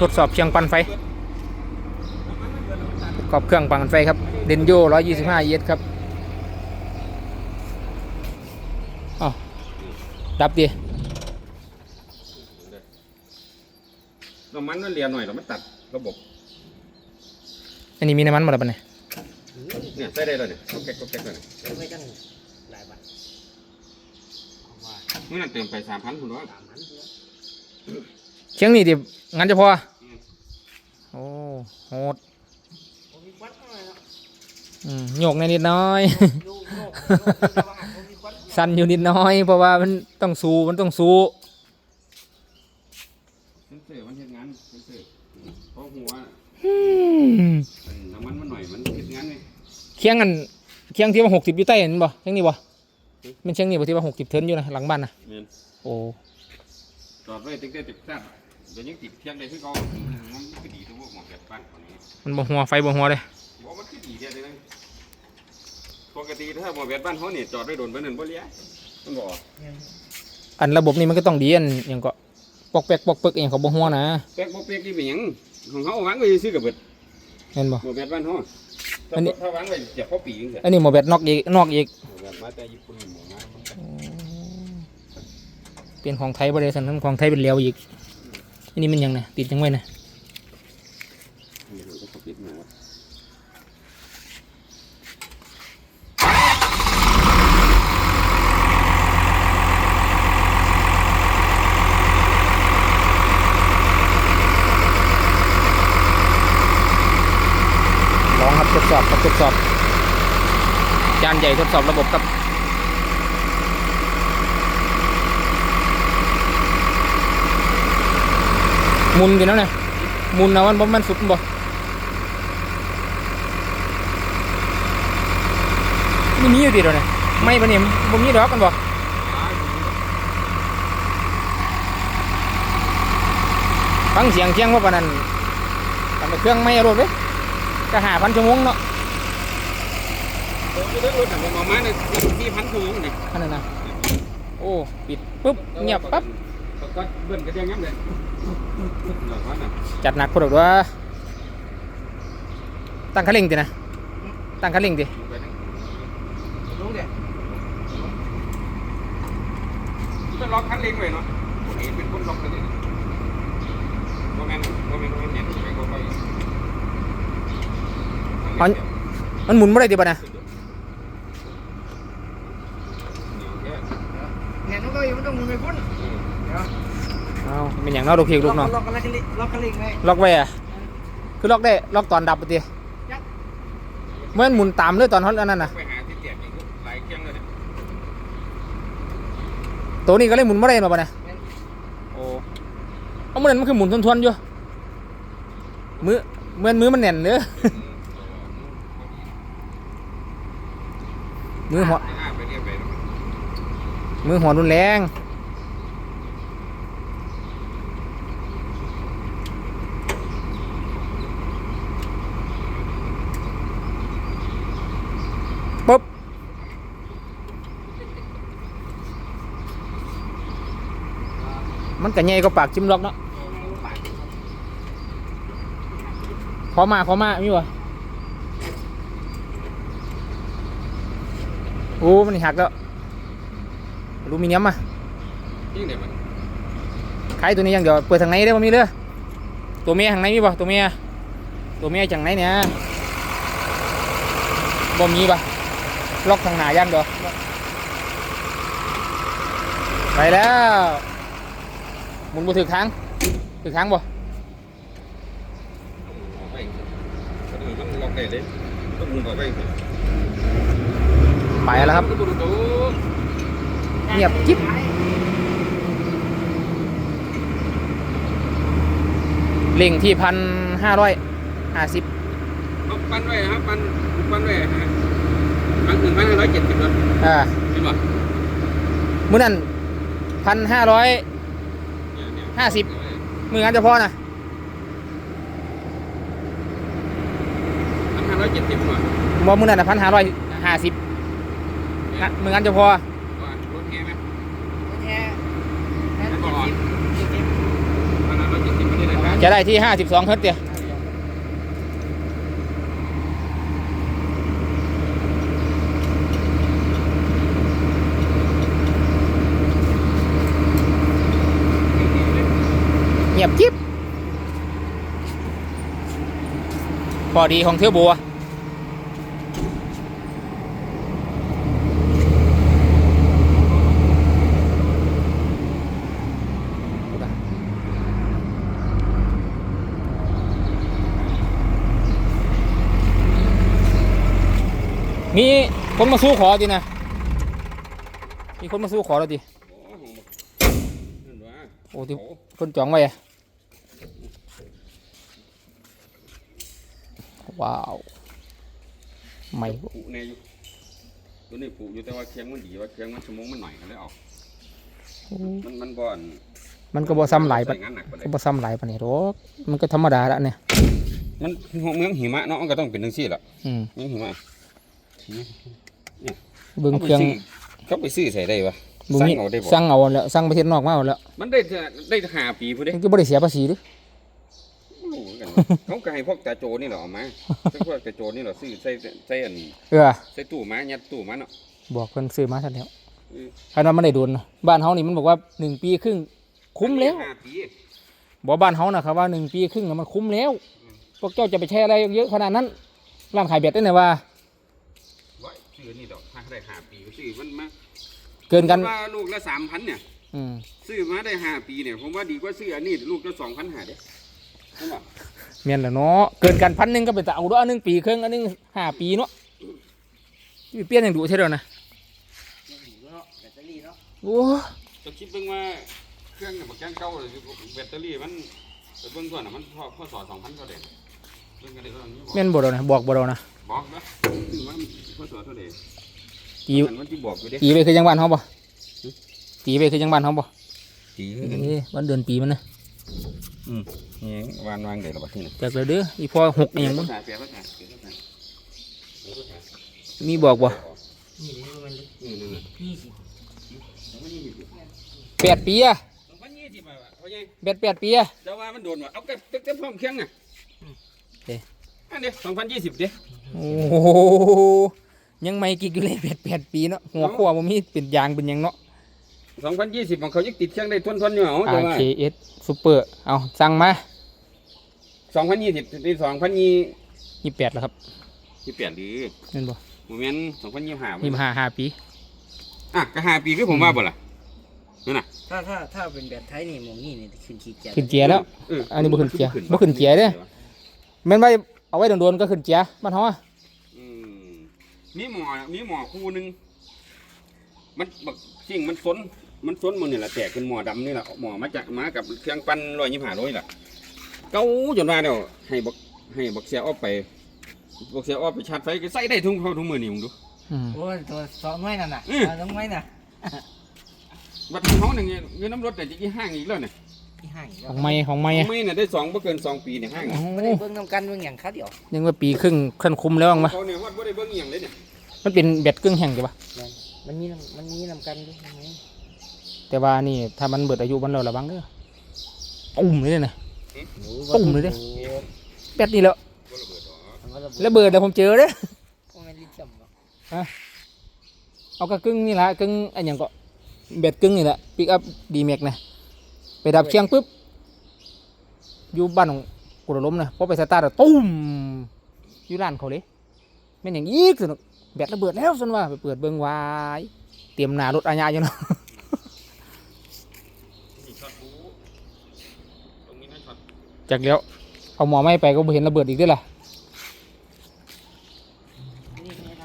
ทดสอบเชียงปันไฟประกอบเครื่องปันไฟครับเดนโย125 ES ครับอ้าวดับดิน้ำมันมันเลียหน่อยแล้วมันตัดระบบ อันนี้มีน้ำมันหมดแล้วปะเนี่ยเนี่ยใส่ได้เลยเนี่ยก็แก๊กก็แก๊กเลยเนี่ยไม่ตั้งหลายบาทเอาว่าเมื่อนั้นเติมไปสามพันคุณว่าสามพันตัว เชียงนี่ดิงั้นจะพอโอ้โหดหยครับอืมโยกในนิดน้อย สั่นอยู่นิดน้อย เพราะว่ามันต้องสู้มันต้องสู้เซนเซอร์มันเฮ็ดงานเซนเพราะหัวน้ำมันมันหน่อยมันเฮ็ดงานไงเคียงกันเคียงที่ว่าหกสิบอยู่ใต้เห็นบ่เคียงนี่บ่เป็นเชียงนี่บ่ที่ว่าหกสิบเทินอยู่นะหลังบ้านนะโอ้จอดไว้ติ๊กได้ติดแซ่บ เดี๋ยวยังติดเที่ยงได้คือเขามันก็ดีทุกพวกหมอแบบบ้านคนนี้มันบ่หัวไฟบ่หัวเลยบอกมันคือดีเดียวเลยนะปกติถ้าหมอแบบบ้านเขาเนี่ยจอดไว้โดนไปนั่นบ่เลี้ยมันบอกอันระบบนี้มันก็ต้องดีอันอย่างก็ปอกแปกปอกเปึกเองเขาบ่หัวนะแป๊กบ่เป๊กนี่เป็นหยังของเขาเอาวางไว้ซื้อกับเบิดเห็นบ่หมอแบบบ้านเขาอันนี้ถ้าวางไว้เจ็บข้อปีจังซี่อันนี้หมอแบตนอกอีกนอกอีกแบบมาแต่ญี่ปุ่นหมอมามันก็เป็นของไทยบ่ได้สันนั้นของไทยเป็นเหลวอีก อันนี้มันหยังนะติดยังไว้นะไม่รู้ว่าเขาปิดหมอลองครับทดสอบครับทดสอบ จานใหญ่ทดสอบระบบครับ มุนกันแล้วเนี่ยหมุนเอามันบ่มันสุดบ่นี่มีอยู่ติดแล้วเนี่ยไม่ปะเนี่ยบ่มีดอกกันบ่ฟังเสียงเคียงว่าปานนั้นทำไปเครื่องไม่รถเลยก็หาพันชั่วโมงเนาะผมจะได้รถหนังหมอมาเนี่ยที่พันชั่วโมงเนี่ยขนาดนั้นโอ้ ปิดปุ๊บ เงียบปั๊บ ก็เบิ้ลกระเทียมยังเลยหน่อยว่าน่ะจัดหนักพอดอกว่าตั้งคันเร่งดินะ ตั้งคันเร่งดิไปทั้งลุงเด็ดมันล็อกคันเร่งไว้เนาะผมเห็นเป็นคนล็อกเลยเนี่ยโมเมนต์โมเมนต์โมเมนต์เนี่ยไปก็ไปมันหมุนไม่ได้ดิบ่นะเนี่ยน้องก็อยู่มันต้องมือไม่พ้น เดี๋ยวเอาเป็นอย่างเน้อลูกพี่ลูกน้องล็อกกันแล้วกันลิล็อกกันลิงเลยล็อกไว้อะคือล็อกได้ล็อกตอนดับปะติเมื่อมันหมุนตามเลยตอนเขาอันนั้นน่ะไปหาที่เตียกอีกหลายเครื่องเลยเนี่ยตัวนี้ก็เลยหมุนไม่ได้มาปะนะโอ้เอามันนั้นมันคือหมุนทวนๆอยู่มือเหมือนมือมันแน่นเด้อมือหัวอ่าไปเรียกไปเนาะมือหัวรุนแรง มันก็ใหญ่ก็ปากจิ้มล็อกเนาะขอมาขอมามีวะโอ้มันหักแล้วอลูมิเนียมอะยิ่งเดี๋ยวมันขายตัวนี้อย่างเดียวเปิดทางไหนได้บ่มีเลยตัวเมียทางไหนมีบ่ตัวเมียตัวเมียจังไหนเนี่ยบ่มีปะล็อกทางหน้าอย่างเดียวไปแล้ว หมุนบ่ถึกทางถึกทางบ่ออกไปคนอื่นมันล็อกได้เลยต้องมุนออกไปไปแล้วครับดูดูดูเงียบจิ๊บเล่งที่พันห้าร้อยห้าสิบเอาปั้นไว้ครับปั้นปั้นไว้ฮะปั้นหนึ่งพันห้าร้อยเจ็ดสิบเนาะอ่าเห็นป่ะมื้อนั้นพันห้าร้อยเนี่ยเนี่ย ห้าสิบมืองั้นจะพอนะพันห้าร้อยเจ็ดสิบหน่อยบ่มื้อนั้นพันห้าร้อยห้าสิบมืองั้นจะพอว่ารถแห่ไหมแค่แค่เจ็ดสิบเจ็ดสิบพันห้าร้อยเจ็ดสิบไม่ได้ราคาจะได้ที่ห้าสิบสองเฮิร์ตซ์เดียวเงียบจิ๊บพอดีของเที่ยวบัว มีคนมาสู้ขอดินะ มีคนมาสู้ขอแล้วดิโอ้โหนั่นวะโอ้ที่โอ้คนจองไว้อะ ว้าวไม่ผูแน่อยู่ตัวนี้ผูอยู่แต่ว่าเคียงมันดีว่าเคียงมันชั่วโมงมันหน่อยก็เลยเอามันมันบ่อนมันก็บ่ซ้ำหลายปะใส่งานหนักไปเลก็ยบ่ซ้ำหลายปะเนี่ยหรอกมันก็ธรรมดาละเนี่ยมันเมืองหิมะเนาะมันก็ต้องเป็นจังซี่ล่ะอืมเมืองหิมะเบิ่งเครื่องเขาไปซื้อใส่ได้ปะบุสั่งมีเอาได้บ่สั่งเอาแล้วสั่งประเทศนอกมาเอาแล้วมันได้เท่าได้ห้าปีพุ่นเด้มันก็บ่ได้เสียภาษี เดิโอ้โหกันเขาก็ให้พวกตาโจนี่เหรอเอามาพวกตาโจนี่เหรอซื้อใส่ใส่อันเออใส่ตู้มายัดตู้มาเนาะบอกเพิ่นซื้อมาซั่นแล้วเออคันว่ามันได้โดนนะบ้านเฮานี่มันบอกว่าหนึ่งปีครึ่งคุ้มแล้วห้าปีบอกบ้านเฮานะครับว่าหนึ่งปีครึ่งน่ะมันคุ้มแล้ว พวกเจ้าจะไปใช้อะไรเยอะขนาดนั้นร้านขายเบ็ดได้ไหนว่าไว้ซื้อนี่ดอกถ้าได้ห้าปีก็ซื้อมันมาเกินกันว่าลูกละสามพันเนี่ยอืมซื้อมาได้ห้าปีเนี่ยผมว่าดีกว่าซื้ออันนี้ลูกละสองพันหาเด้ใช่ป่ะ เมียนแหละเนาะเกินกันพันหนึ่งก็เป็นแต่เอาด้วยอันหนึงปีครึ่งอันหนึงห้าปีเนาะที่เปลี่ยนอย่างดูใช่เด้อนะเนาะแบตเตอรี่เนาะโอ้จะคิดเบิ่งว่าเครื่องเนี่ยบักแกงเก่าเลยแบตเตอรี่มันไปเบิ่งก่อนน่ะมันพอพอสอสองพันเท่าเด่นเบิ่งกันได้เท่านี้บอกเมียนบ่เดานะบอกบ่เดานะบอกนะซื้อมาพอสอเท่าเด่นตีมันมันที่บอกอยู่เด้ตีไปคือจังบ้านเฮาบ่ตีไปคือจังบ้านเฮาบ่ตีเอ้วันเดือนปีมันนะ นี่วางวางเดี๋ยวเราบัดที่นี่จากเลยเด้ออีพอหกอหย่างมึงภาษาเปลี่ยนภาษาเปลี่ยนภาษาเปลี่ยนภาษามีบอกบ่นี่นี่มันนี่นี่นี่ยี่สิบสองพันยี่สิบแปดปีอะสองพันยี่สิบอะเพราะยังแปดแปดปีอะจะว่ามันโดนว่ะเอาเก็บเก็บพร้อมเครื่องอะเอ๊ะอันนี้สองพันยี่สิบเด้โอ้โหยังไม่กิกอยู่เลยแปดแปดปีเนาะหัวขั้วบ่มีเป็นยางเป็นหยังเนาะ สองพันยี่สิบของเขายังติดเครื่องได้ทนทนๆอยู่เหรอจะว่า RKS Super เอาสั่งมาสองพันยี่สิบที่สองพันยี่ยี่แปดแล้วครับยี่เปลี่ยนดีนั่นบ่โมเมนต์สองพันยี่ห้ายี่ห้าห้าปีอะก็ห้าปีคือผมว่าบ่ล่ะนั่นน่ะถ้าถ้าถ้าเป็นแบบไทยนี่หมองนี่นี่ขึ้นขีดแจขึ้นเจียแล้วเอออันนี้บ่ขึ้นเกียร์บ่ขึ้นเกียร์เด้แม่นไว้เอาไว้โดนๆก็ขึ้นเจียบ้านเฮาอะอืมมีหมอมีหมอคู่หนึงมันบักสิ่งมันซน มันซนมันนี่แหละแตกเป็นหมอดำนี่แหละหมอมาจากมากับเครื่องปั้นร้อยยี่ห้าร้อยล่ะเก้าจนว่าเดี๋ยวให้บักให้บักเสียออกไปบักเสียออกไปชาร์จไฟก็ใส่ได้ทุกเขาทุกมือนี่มึงดูอืมโอ้ยตัวสองไม้นั่นน่ะอืมสองไม้น่ะบัดนี้เขาหนึ่งเนี่ยเงินน้ำรถแต่จะกี่ห้างอีกแล้วเนี่ยที่ห้างอีกขแล้วองใหม่ของใหม่ไม่เนี่ยได้สองบ่เกินสองปีเนี่ยห้างโอ้ไม่ได้เบิ่งนำกันเบิ่งอย่างคัดเดียวยังว่าปีครึ่งขั้นคุมแล้วมั้งเขาเนี่ยวัดบ่ได้เบิ่งอหย่างเลยเนี่ยมันเป็นแบตกึ่งแห้งใช่ปะมันมีนำมันมีนำกันด้วยยังไง แต่ว่านี่ถ้ามันเบิดอายุมันเราระวังเด้อตุ่มเลยเด้อนะตุ่มเลยเด้แบตนี่แล้วบ่ระเบิดหรอกระเบิดเดี๋ยวผมเจอเด้อโอ้แม่นลิจำบ่เอากระกึ่งนี่ละกึ่งอันอย่างก็แบตกึ่งนี่แหละปิกอัพดีแม็กนะไปดับเชียงปุ๊บอยู่บ้านของกุฎล้มนะพอไปสตาร์ทอะตุ้มอยู่ร้านเขาเลยแม่นอย่างอีกสนุกแบตระเบิดแล้วสนว่าไปเปิดเบิ้งวายเตรียมหนารถอาญาอยู่เนาะ นี่ช็อตบูตรงนี้นะช็อต จากแล้วเอาหมอไม่ไปก็เห็นระเบิดอีกด้วยล่ะ